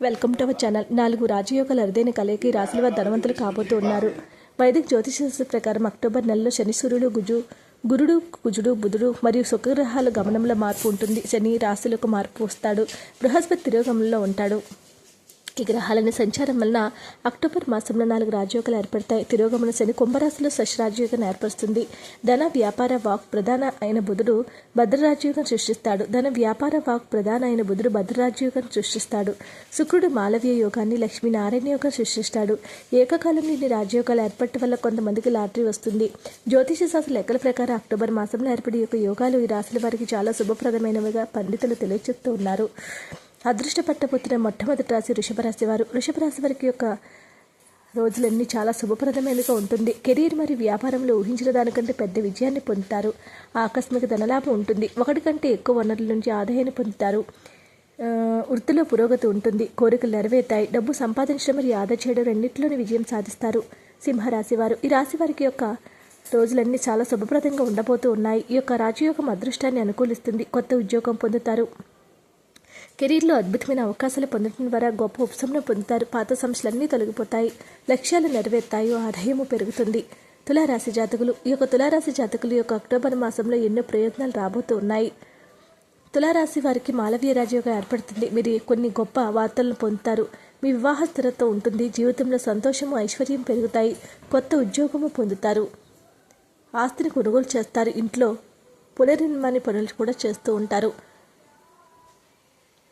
Welcome to our channel. నాలుగు రాజయోగాలు అరుదైన కలయికి ఈ రాశుల వారు ధనవంతులు కాబోతూ ఉన్నారు. వైదిక జ్యోతిషశాస్త్ర ప్రకారం అక్టోబర్ నెలలో శని సూర్యుడు గుజు గురుడు కుజుడు బుధుడు మరియు శుక్రగ్రహాల గమనంలో మార్పు ఉంటుంది. శని రాశులకు మార్పు వస్తాడు. బృహస్పతి తిరోగమనంలో ఉంటాడు. ఈ గ్రహాలని సంచారం వలన అక్టోబర్ మాసంలో నాలుగు రాజయోగాలు ఏర్పడతాయి. తిరోగమన శని కుంభరాశిలో శశరాజయోగాన్ని ఏర్పరుస్తుంది. ధన వ్యాపార వాక్ ప్రధాన అయిన బుధుడు భద్రరాజయోగం సృష్టిస్తాడు. ధన వ్యాపార వాక్ ప్రధాన అయిన బుధుడు భద్రరాజయోగం సృష్టిస్తాడు. శుక్రుడు మాలవీయ యోగాన్ని లక్ష్మీనారాయణ యోగం సృష్టిస్తాడు. ఏకకాలంలో ఇన్ని రాజయోగాలు ఏర్పడటం వల్ల కొంతమందికి లాటరీ వస్తుంది. జ్యోతిష శాస్త్ర లెక్కల ప్రకారం అక్టోబర్ మాసంలో ఏర్పడే యొక్క యోగాలు ఈ రాశుల వారికి చాలా శుభప్రదమైనవిగా పండితులు తెలియజేస్తూ ఉన్నారు. అదృష్ట పట్టపుత్ర మొట్టమొదటి రాశి వృషభరాశి వారు. వృషభరాశి వారికి యొక్క రోజులన్నీ చాలా శుభప్రదమైనగా ఉంటుంది. కెరీర్ మరియు వ్యాపారంలో ఊహించిన దానికంటే పెద్ద విజయాన్ని పొందుతారు. ఆకస్మిక ధనలాభం ఉంటుంది. ఒకటి కంటే ఎక్కువ వనరుల నుంచి ఆదాయాన్ని పొందుతారు. వృత్తిలో పురోగతి ఉంటుంది. కోరికలు నెరవేరుతాయి. డబ్బు సంపాదించడం మరియు ఆదా చేయడం రెండింటిలోని విజయం సాధిస్తారు. సింహరాశి వారు. ఈ రాశి వారికి యొక్క రోజులన్నీ చాలా శుభప్రదంగా ఉండబోతూ ఉన్నాయి. ఈ యొక్క రాజయోగం అదృష్టాన్ని అనుకూలిస్తుంది. కొత్త ఉద్యోగం పొందుతారు. కెరీర్లో అద్భుతమైన అవకాశాలు పొందడం ద్వారా గొప్ప ఉపశమనం పొందుతారు. పాత సమస్యలన్నీ తొలగిపోతాయి. లక్ష్యాలు నెరవేరుతాయి. ఆదాయము పెరుగుతుంది. తులారాశి జాతకులు. ఈ యొక్క తులారాశి జాతకులు ఈ యొక్క అక్టోబర్ మాసంలో ఎన్నో ప్రయోజనాలు రాబోతూ ఉన్నాయి. తులారాశి వారికి మాలవీయ రాజయోగం ఏర్పడుతుంది. మీరు కొన్ని గొప్ప వార్తలను పొందుతారు. మీ వివాహ స్థిరత్వం ఉంటుంది. జీవితంలో సంతోషము ఐశ్వర్యం పెరుగుతాయి. కొత్త ఉద్యోగము పొందుతారు. ఆస్తిని కొనుగోలు చేస్తారు. ఇంట్లో పునర్నిర్మాణ పనులు కూడా చేస్తూ ఉంటారు.